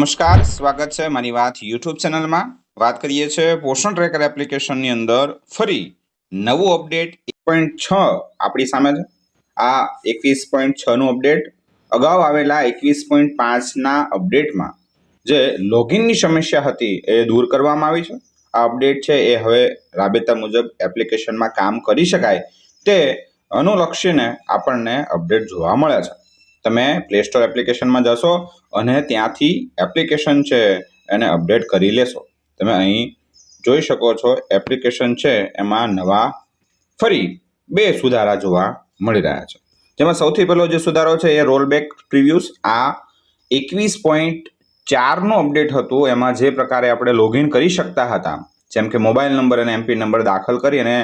નમસ્કાર, સ્વાગત છે મારી વાત યુટ્યુબ ચેનલમાં. વાત કરીએ છીએ પોષણ ટ્રેકર એપ્લિકેશનની અંદર ફરી નવું અપડેટ એક પોઈન્ટ છ આપણી સામે છે. આ એકવીસ પોઈન્ટ છનું અપડેટ અગાઉ આવેલા એકવીસ પોઈન્ટ પાંચના અપડેટમાં જે લોગિનની સમસ્યા હતી એ દૂર કરવામાં આવી છે. આ અપડેટ છે એ હવે રાબેતા મુજબ એપ્લિકેશનમાં કામ કરી શકાય તે અનુલક્ષીને આપણને અપડેટ જોવા મળે છે. તમે પ્લે સ્ટોર એપ્લિકેશનમાં જશો અને ત્યાંથી એપ્લિકેશન છે એને અપડેટ કરી લેશો. તમે અહીં જોઈ શકો છો એપ્લિકેશન છે એમાં નવા ફરી બે સુધારા જોવા મળી રહ્યા છે. જેમાં સૌથી પહેલો જે સુધારો છે એ રોલબેક પ્રિવ્યુઝ આ એકવીસ પોઈન્ટ ચારનું અપડેટ હતું. એમાં જે પ્રકારે આપણે લોગિન કરી શકતા હતા, જેમ કે મોબાઈલ નંબર અને એમપી નંબર દાખલ કરી અને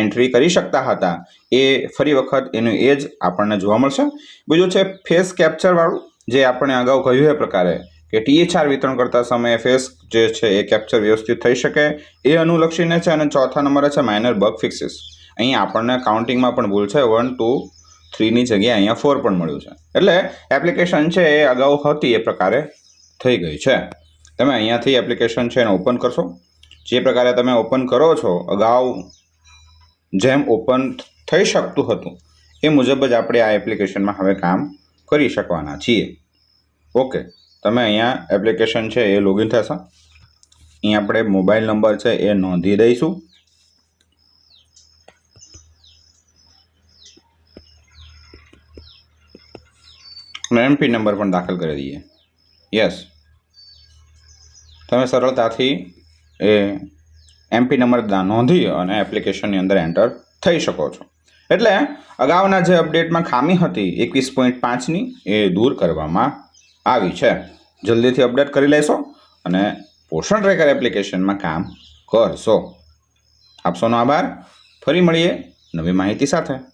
એન્ટ્રી કરી શકતા હતા. એ ફરી વખત એનું એ જ આપણને જોવા મળશે. બીજું છે ફેસ કેપ્ચરવાળું જે આપણે અગાઉ કહ્યું એ પ્રકારે કે ટીએચઆર વિતરણ કરતા સમયે ફેસ જે છે એ કેપ્ચર વ્યવસ્થિત થઈ શકે. એ અનુલક્ષીને છે અને ચોથા નંબરે છે માઇનર બગ ફિક્સિસ અહીં આપણને કાઉન્ટિંગમાં પણ ભૂલ છે. વન ટુ થ્રીની જગ્યાએ અહીંયા ફોર પણ મળ્યું છે. એટલે એપ્લિકેશન છે એ અગાઉ હતી એ પ્રકારે થઈ ગઈ છે. તમે અહીંયાથી એપ્લિકેશન છે એને ઓપન કરશો. જે પ્રકારે તમે ઓપન કરો છો, અગાઉ જેમ ઓપન થઈ શકતું હતું, એ મુજબ જ આપણે આ એપ્લિકેશનમાં હવે કામ કરી શકવાના છીએ. ઓકે તમે અહીંયા એપ્લિકેશન છે એ લોગિન થશે. અહીં આપણે મોબાઈલ નંબર છે એ નોંધી દઈશું. એમપી નંબર પણ દાખલ કરી દઈએ. યસ તમે સરળતાથી એ એમપી નંબર નોંધી અને એપ્લિકેશનની અંદર એન્ટર થઈ શકો છો. એટલે અગાઉના જે અપડેટમાં ખામી હતી એકવીસ પોઈન્ટ પાંચની, એ દૂર કરવામાં આવી છે. જલ્દીથી અપડેટ કરી લેશો અને પોષણ ટ્રેકર એપ્લિકેશનમાં કામ કરશો. આપશોનો આભાર. ફરી મળીએ નવી માહિતી સાથે.